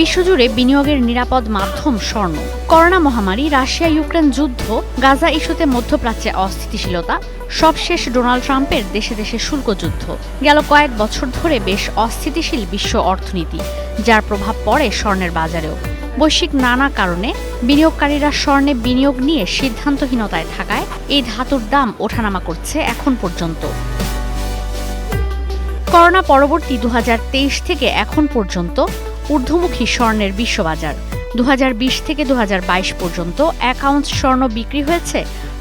বিশ্বজুড়ে বিনিয়োগের নিরাপদ মাধ্যম স্বর্ণ। করোনা মহামারী রাশিয়া ইউক্রেন যুদ্ধ, গাজা ইস্যুতে মধ্যপ্রাচ্যে অস্থিতিশীলতা, সবশেষ ডোনাল্ড ট্রাম্পের দেশে দেশে শুল্ক যুদ্ধ। গেল কয়েক বছর ধরে বেশ অস্থিতিশীল বিশ্ব অর্থনীতি, যার প্রভাব পড়ে স্বর্ণের বাজারেও। বৈশ্বিক নানা কারণে বিনিয়োগকারীরা স্বর্ণে বিনিয়োগ নিয়ে সিদ্ধান্তহীনতায় থাকায় এই ধাতুর দাম ওঠানামা করছে এখন পর্যন্ত। করোনা পরবর্তী দু হাজার তেইশ থেকে এখন পর্যন্ত ঊর্ধ্বমুখী স্বর্ণের বিশ্ববাজার। দু হাজার বিশ থেকে দুহাজার বাইশ পর্যন্ত এক আউন্স স্বর্ণ বিক্রি হয়েছে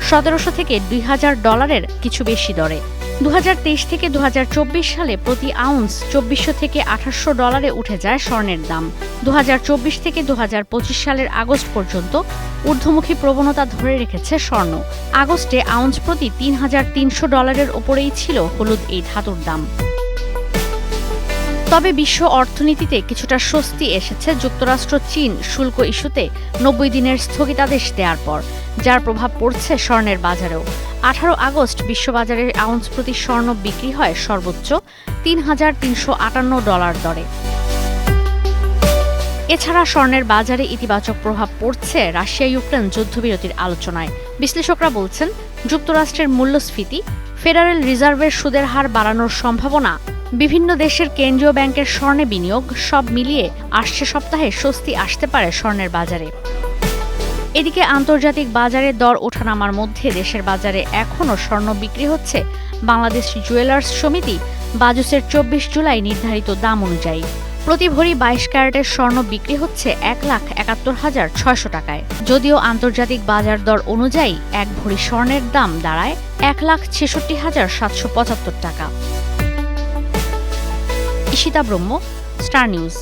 সতেরোশো থেকে দুই হাজার ডলারের কিছু বেশি দরে। দুহাজার তেইশ থেকে দু হাজার চব্বিশ সালে প্রতি আউন্স চব্বিশশো থেকে আঠাশশো ডলারে উঠে যায় স্বর্ণের দাম। দুহাজার চব্বিশ থেকে দু হাজার পঁচিশ সালের আগস্ট পর্যন্ত ঊর্ধ্বমুখী প্রবণতা ধরে রেখেছে স্বর্ণ। আগস্টে আউন্স প্রতি তিন হাজার তিনশো ডলারের ওপরেই ছিল হলুদ এই ধাতুর দাম। তবে বিশ্ব অর্থনীতিতে কিছুটা স্বস্তি এসেছে। যুক্তরাষ্ট্র, চীন শুল্ক ইস্যুতে নব্বই দিনের স্থগিতাদেশ দেওয়ার পর, যার প্রভাব পড়ছে স্বর্ণের বাজারেও। আঠারো আগস্ট বিশ্ববাজারে আউন্স প্রতি স্বর্ণ বিক্রি হয় সর্বোচ্চ তিন হাজার তিনশো আটান্ন ডলার দরে। এছাড়া স্বর্ণের বাজারে ইতিবাচক প্রভাব পড়ছে রাশিয়া ইউক্রেন যুদ্ধবিরতির আলোচনায়। বিশ্লেষকরা বলছেন, যুক্তরাষ্ট্রের মূল্যস্ফীতি, ফেডারেল রিজার্ভের সুদের হার বাড়ানোর সম্ভাবনা বিভিন্ন দেশের কেন্দ্রীয় ব্যাংকের স্বর্ণে বিনিয়োগ সব মিলিয়ে আসছে সপ্তাহে স্বস্তি আসতে পারে স্বর্ণের বাজারে। এদিকে আন্তর্জাতিক বাজারে দর ওঠানামার মধ্যে দেশের বাজারে এখনও স্বর্ণ বিক্রি হচ্ছে। বাংলাদেশ জুয়েলার্স সমিতি বাজুসের চব্বিশ জুলাই নির্ধারিত দাম অনুযায়ী। প্রতি ভরি বাইশ ক্যারেটের স্বর্ণ বিক্রি হচ্ছে এক লাখ একাত্তর হাজার ছয়শো টাকায়। যদিও আন্তর্জাতিক বাজার দর অনুযায়ী এক ভরি স্বর্ণের দাম দাঁড়ায় এক লাখ ছেষট্টি হাজার সাতশো পঁচাত্তর টাকা। ঈশিতা ব্রহ্ম স্টার নিউজ।